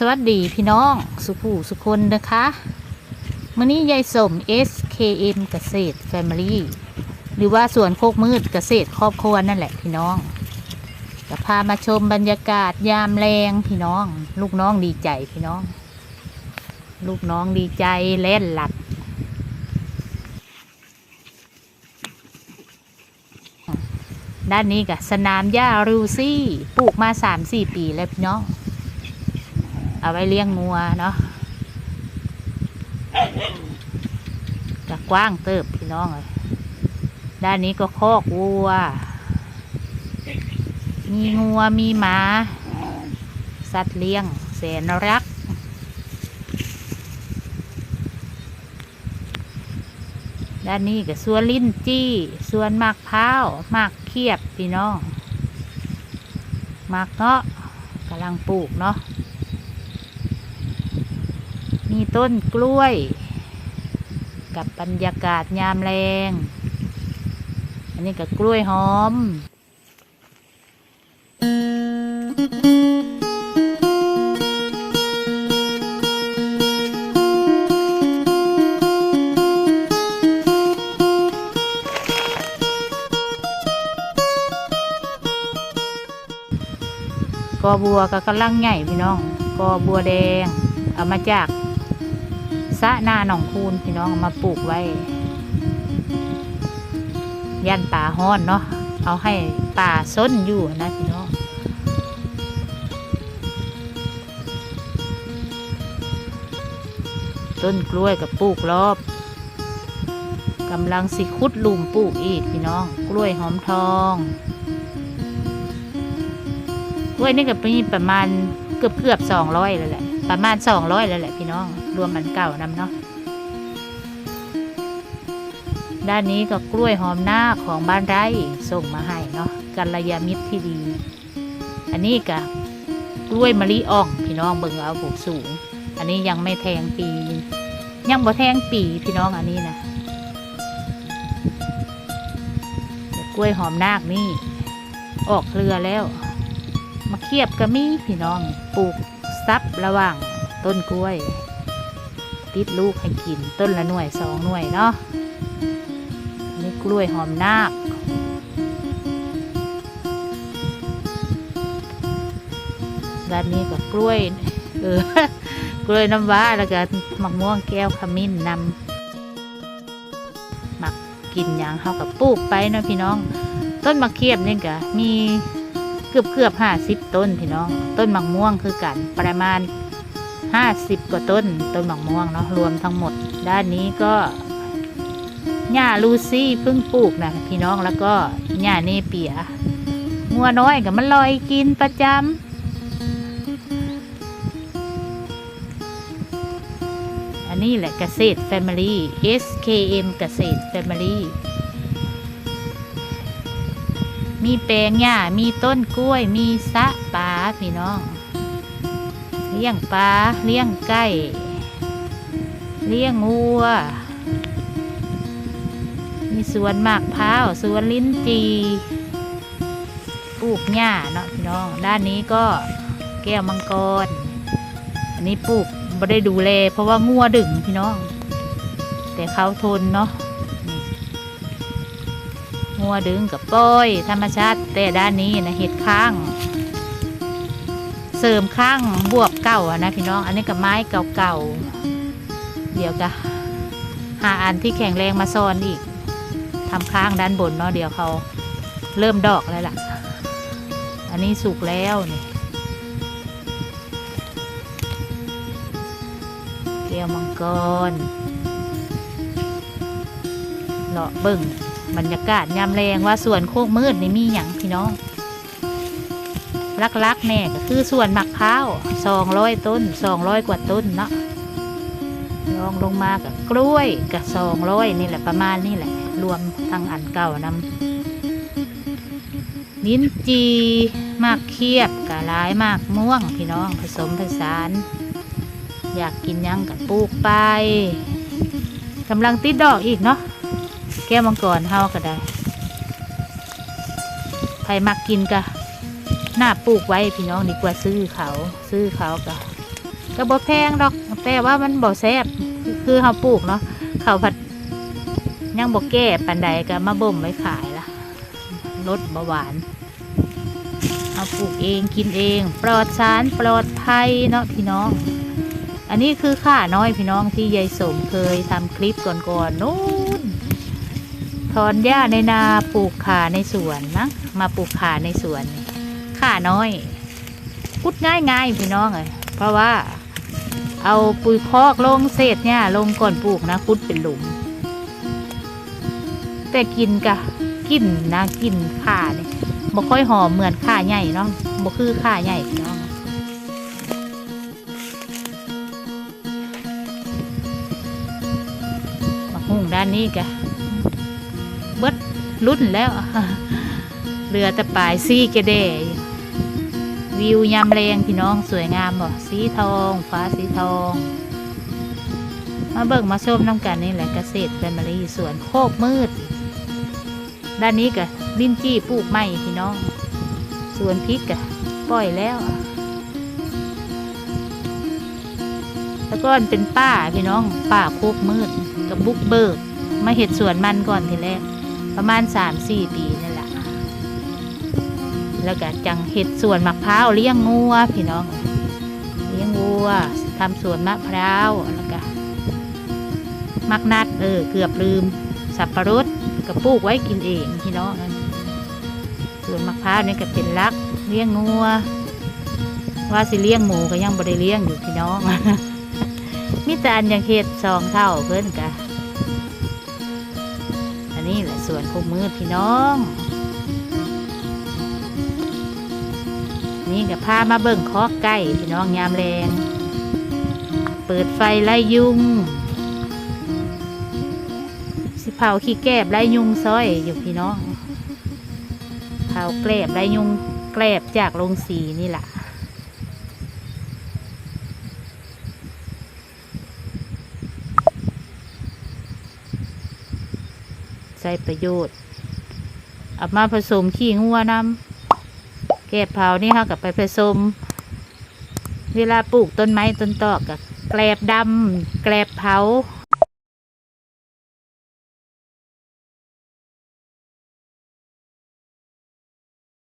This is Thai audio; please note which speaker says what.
Speaker 1: สวัสดีพี่น้องสุภูสุคนนะคะมื่อนี้ยายสม SKM เกษตร Family หรือว่าสวนโคกมืดเกษตรครอบครัวนั่นแหละพี่น้องจะพามาชมบรรยากาศยามแรงพี่น้อง ลูกน้องดีใจพี่น้อง ลูกน้องดีใจเล่นหลับด้านนี้กับสนามหญ้ารูซี่ปลูกมาสามสี่ปีแล้วพี่น้อง เอาไว้เลี้ยงงัวเนาะจะกว้างเติบพี่น้องเลยด้านนี้ก็คอกวัว มีงัวมีหมา สัตว์เลี้ยงแสนรัก ด้านนี้ก็สวนลิ้นจี้สวนมากพร้าวมากเขียบพี่น้องมากเงาะกำลังปลูกเนาะ มีต้นกล้วย กับบรรยากาศยามแรง อันนี้กับกล้วยหอมกอบัวก็กำลังใหญ่พี่น้องกอบัวแดง เอามาจาก สะหน้าหนองคูนพี่น้องมาปลูกไว้ยันป่าห้อนเนาะเอาให้ป่าส้นอยู่นะพี่น้องต้นกล้วยกับปลูกรอบกำลังสิคุดลุมปลูกอีกพี่น้อง กล้วยหอมทองกล้วยนี่ก็มีประมาณเกือบเกือบสองร้อยแล้วแหละ ประมาณสองร้อยแล้วแหละพี่น้อง รวมมันเก่านำเนาะด้านนี้ก็กล้วยหอมหน้าของบ้านไร่ส่งมาให้เนาะกัลยามิตรที่ดี อันนี้ก็กล้วยมะลิอ่อง พี่น้องเบิ่งเอาปลูกสูง อันนี้ยังไม่แทงปี ยังบ่แทงปีพี่น้องอันนี้นะกล้วยหอมนาคนี่ออกเครือแล้ว มาเคียบก็มีพี่น้องปลูก ซับระหว่างต้นกล้วย ติดลูกให้กินต้นละหน่วยสองหน่วยเนาะนี่กล้วยหอมนาคด้านนี้ก็กล้วย เออกล้วยน้ำว้าแล้วก็มะม่วงแก้วขมิ้นนำหมักกินอย่างเข้ากับปลูกไปเนาะพี่น้อง ต้นมะเขียบนี่ก็มี กือบเกือบห้าสิบต้นพี่น้อง ต้นมะม่วงคือกันประมาณห้าสิบกว่าต้น ต้นมะม่วงเนาะรวมทั้งหมด ด้านนี้ก็หญ้าลูซี่เพิ่งปลูกนะพี่น้องแล้วก็หญ้าเนเปียงัวน้อยกับมันลอยกินประจำอันนี้แหละเกษตร Family SKM เกษตร Family มีแปลงหญ้ามีต้นกล้วย มีสะปลาพี่น้อง เลี้ยงปลาเลี้ยงไก่เลี้ยงงัว มีสวนหมากพร้าวสวนลิ้นจีปลูกหญ้าเนาะพี่น้อง ด้านนี้ก็แก้วมังกร อันนี้ปลูกไม่ได้ดูแลเพราะว่างัวดึงพี่น้อง แต่เขาทนเนาะ งัวดึงกับป้อย ธรรมชาติแต่ด้านนี้นะเห็ดข้าง เสริมข้างบวกเก่าอะนะพี่น้อง อันนี้กับไม้เก่าๆ เดี๋ยวกะหาอันที่แข็งแรงมาซ้อนอีกทำข้างด้านบนเนาะเดี๋ยวเขาเริ่มดอกแล้วล่ะ อันนี้สุกแล้วนี่แก้วมังกรเลาะเบิ่ง บรรยากาศยามแรงว่าสวนโคกมืดนี่มีอย่างพี่น้องลักๆแน่ก็คือสวนมะพร้าวสองร้อยต้นสองร้อยกว่าต้นเนาะลองลงมากับกล้วยกับสองร้อยนี่แหละประมาณนี่แหละ รวมทั้งอันเก่านำลิ้นจีมากเคียบกะลายมากม่วงพี่น้องผสมผสาน อยากกินยังกับปลูกไปกำลังติดดอกอีกเนาะ แก้วมังกรเฮาก็ได้ใครมักกินกะหน้าปลูกไว้พี่น้องดีกว่าซื้อเขาซื้อเขากะก็บ่แพงดอกแต่ว่ามันบ่แซ่บคือเฮาปลูกเนาะเขาผัดยังบ่แก้ปานใดก็มาบ่มไว้ขายล่ะลดเบาหวานเอาปลูกเองกินเอง ปลอดสารปลอดภัยเนาะพี่น้อง อันนี้คือข้าน้อยพี่น้องที่ยายสมเคยทำคลิปก่อนๆนู้น ถอนหญ้าในนาปลูกข่าในสวนนะมาปลูกข่าในสวนข่าน้อยพูดง่ายๆพี่น้องเลยเพราะว่า เอาปุ๋ยคอกลงเศษเนี่ยลงก่อนปลูกนะคุดเป็นหลุม แต่กินกะกินนะกินข่าเนี่ยบ่ค่อยหอมเหมือนข่าใหญ่เนาะบ่คือข่าใหญ่พี่น้องมาหุ่งด้านนี้กะ รุ่นแล้วเรือแต่ปลายซีกระเดวิวยามแรงพี่น้องสวยงามบ่สีทองฟ้าสีทอง มาเบิกมาชมน้ำกันนี่แหละเกษตรแฟมิลี่สวนโคกมืด ด้านนี้กะลิ้นจี้ปลูกไม้พี่น้อง สวนพริกกะปล่อยแล้วแล้วก็เป็นป้าพี่น้องป้าโคกมืดกับบุกเบิก มาเห็ดสวนมันก่อนทีแรก ประมาณสามสี่ปีนี่แหละแล้วก็จังเห็ดสวนมะพร้าวเลี้ยงงัวพี่น้อง เลี้ยงวัวทำสวนมะพร้าวแล้วก็มักนัดเออเกือบลืม สับปะรดกับปลูกไว้กินเองพี่น้องสวนมะพร้าวนี่ก็เป็นรักเลี้ยงงัวว่าสิเลี้ยงหมูก็ยังบ่ได้เลี้ยงอยู่พี่น้องมิตรอันยังเฮ็ดสองเท่าเพิ่นกะอันนี้แหละ ส่วนของมืดพี่น้อง นี่กับพามาเบิ่งคอกไก่พี่น้องยามแรงเปิดไฟไล่ยุง สิเผาขี้แกบไล่ยุงซอยอยู่พี่น้อง เผาแกลบไล่ยุงแกลบจากโรงสีนี่แหละ ใช้ประโยชน์เอามาผสมขี้งัวน้ำแกบเผานี่ค่ะกับไปผสม เวลาปลูกต้นไม้ต้นตอกกับแกลบดำแกลบเผา